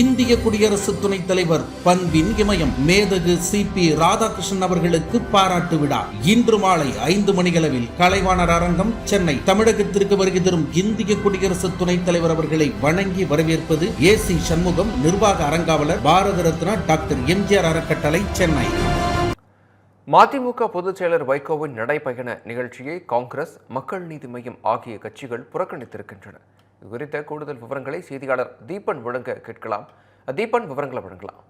இந்திய குடியரசு துணைத் தலைவர் பண்பின் இமயம் மேதகு சி பி ராதாகிருஷ்ணன் அவர்களுக்கு பாராட்டு விழா. இன்று மாலை ஐந்து மணியளவில் கலைவாணர் அரங்கம் சென்னை தமிழகத்திற்கு வருகை தரும் இந்திய குடியரசு துணைத் தலைவர் அவர்களை வணங்கி வரவேற்பது ஏ சி சண்முகம் நிர்வாக அரங்காவலர் பாரத ரத்னா டாக்டர் எம்ஜிஆர் அறக்கட்டளை சென்னை. மதிமுக பொதுச் செயலர் வைகோவின் நடைபயண நிகழ்ச்சியை காங்கிரஸ் மக்கள் நீதி மையம் ஆகிய கட்சிகள் புறக்கணித்திருக்கின்றன. இது குறித்த கூடுதல் விவரங்களை செய்தியாளர் தீபன் வழங்க கேட்கலாம். தீபன் விவரங்களை வழங்கலாம்.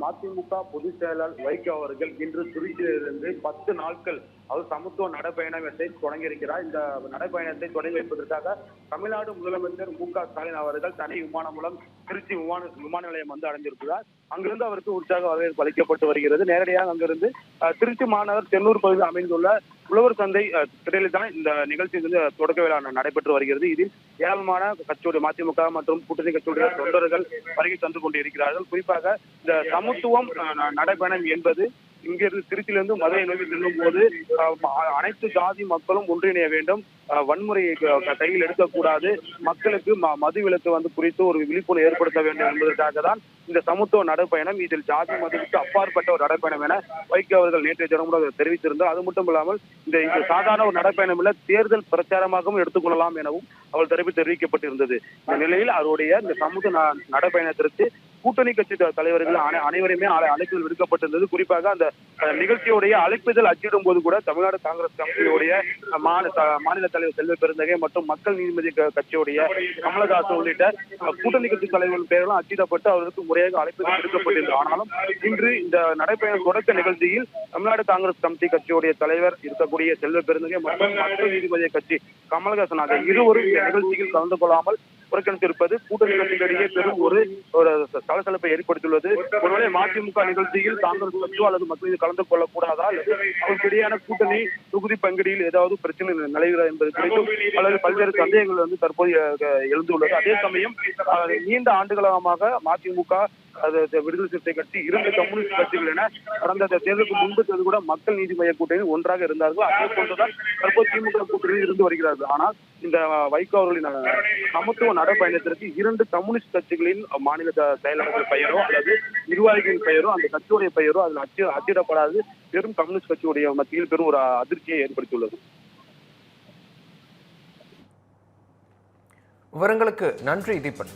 மதிமுக பொதுச் செயலர் வைகோ அவர்கள் இன்று திருச்சியிலிருந்து பத்து நாட்கள் அவர் சமத்துவ நடைபயணத்தை தொடங்கியிருக்கிறார். இந்த நடைபயணத்தை தொடங்கி வைப்பதற்காக தமிழ்நாடு முதலமைச்சர் மு க ஸ்டாலின் அவர்கள் தனி விமானம் மூலம் திருச்சி விமான விமான நிலையம் வந்து அடைந்திருக்கிறார். அங்கிருந்து அவருக்கு உற்சாக வரவேற்பு அளிக்கப்பட்டு வருகிறது. நேரடியாக அங்கிருந்து திருச்சி மாநகர் தென்னூர் பகுதியில் அமைந்துள்ள உழவர் சந்தை அஹ், தான் இந்த நிகழ்ச்சி வந்து தொடக்க விழா நடைபெற்று வருகிறது. இதில் ஏராளமான கட்சியுடைய மதிமுக மற்றும் கூட்டணி கட்சியுடைய தொண்டர்கள் வருகை தந்து கொண்டிருக்கிறார்கள். குறிப்பாக இந்த சமத்துவம் நடைபயணம் என்பது இங்கிருந்து திருச்சியிலிருந்து மதுரை நோக்கி செல்லும் போது அனைத்து ஜாதி மக்களும் ஒன்றிணைய வேண்டும். வன்முறையை கையில் எடுக்கக்கூடாது. மக்களுக்கு ம- மது விலக்கு வந்து குறித்து ஒரு விழிப்புணர்வு ஏற்படுத்த வேண்டும் என்பதற்காக தான் இந்த சமத்துவ நடைப்பயணம் இதில் ஜாதி மதத்துக்கு அப்பாற்பட்ட ஒரு நடைப்பயணம் என வைகோ அவர்கள் நேற்றைய தினம் கூட தெரிவித்திருந்தார். அது மட்டும் இல்லாமல் இந்த இது சாதாரண ஒரு நடைப்பயணம் இல்ல தேர்தல் பிரச்சாரமாகவும் எடுத்துக்கொள்ளலாம் எனவும் அவர் தெரிவித்து தெரிவிக்கப்பட்டிருந்தது. இந்த நிலையில் அவருடைய இந்த சமூக ந- நடைப்பயணத்திற்கு கூட்டணி கட்சி தலைவர்கள் அனை- அனைவருமே அழைப்பில் விடுக்கப்பட்டிருந்தது. குறிப்பாக அந்த அஹ், நிகழ்ச்சியுடைய அழைப்புதல் அச்சிடும் போது கூட தமிழ்நாடு காங்கிரஸ் கமிட்டியுடைய மாநில தலைவர் செல்வ பெருந்தகை மற்றும் மக்கள் நீதிமன்ற கட்சியுடைய கமலஹாசன் உள்ளிட்ட கூட்டணி கட்சி தலைவர்கள் பெயர்களும் அச்சிடப்பட்டு அவருக்கு முறையாக அழைப்புதல் விடுக்கப்பட்டிருந்தது. ஆனாலும் இன்று இந்த நடைபயண தொடக்க நிகழ்ச்சியில் தமிழ்நாடு காங்கிரஸ் கமிட்டி கட்சியுடைய தலைவர் இருக்கக்கூடிய செல்வ பெருந்தகை மற்றும் மக்கள் நீதிமன்ற கட்சி கமலஹாசன் ஆகிய இருவரும் இந்த நிகழ்ச்சியில் கலந்து கொள்ளாமல் புறக்கணித்திருப்பது கூட்டணி கட்சிகளிடையே பெரும் ஒரு ஒரு சலசலப்பை ஏற்படுத்தியுள்ளது. ஒருவேளை மதிமுக நிகழ்ச்சியில் காங்கிரஸ் கட்சியோ அல்லது மக்கள் இது கலந்து கொள்ளக்கூடாதா? அல்லது அவர்களுக்கிடையான கூட்டணி தொகுதி பங்கீடியில் ஏதாவது பிரச்சனை நிலவுகிறது என்பது குறித்தும் அல்லது பல்வேறு சந்தேகங்கள் வந்து தற்போது எழுந்துள்ளது. அதே சமயம் நீண்ட ஆண்டுகாலமாக மதிமுக விடுதலை சிறுத்தை கட்சி இரண்டு கம்யூனிஸ்ட் கட்சிகள் என கடந்த தேர்தலுக்கு முன்பு தேர்தல் கூட மக்கள் நீதி மைய கூட்டணி ஒன்றாக இருந்தார்கள். அதே போன்றுதான் தற்போது திமுக கூட்டணியில் இருந்து வருகிறார்கள். ஆனால் இந்த வைகோ அவர்களின் சமத்துவ நடைபயணத்திற்கு இரண்டு கம்யூனிஸ்ட் கட்சிகளின் மாநில செயலாளர்கள் பெயரோ அல்லது நிர்வாகிகளின் பெயரோ அந்த கட்சியுடைய பெயரோ அதில் அச்சு அச்சிடப்படாது. பெரும் கம்யூனிஸ்ட் கட்சியுடைய மத்தியில் பெரும் ஒரு அதிர்ச்சியை ஏற்படுத்தியுள்ளது. விவரங்களுக்கு நன்றி தீபன்.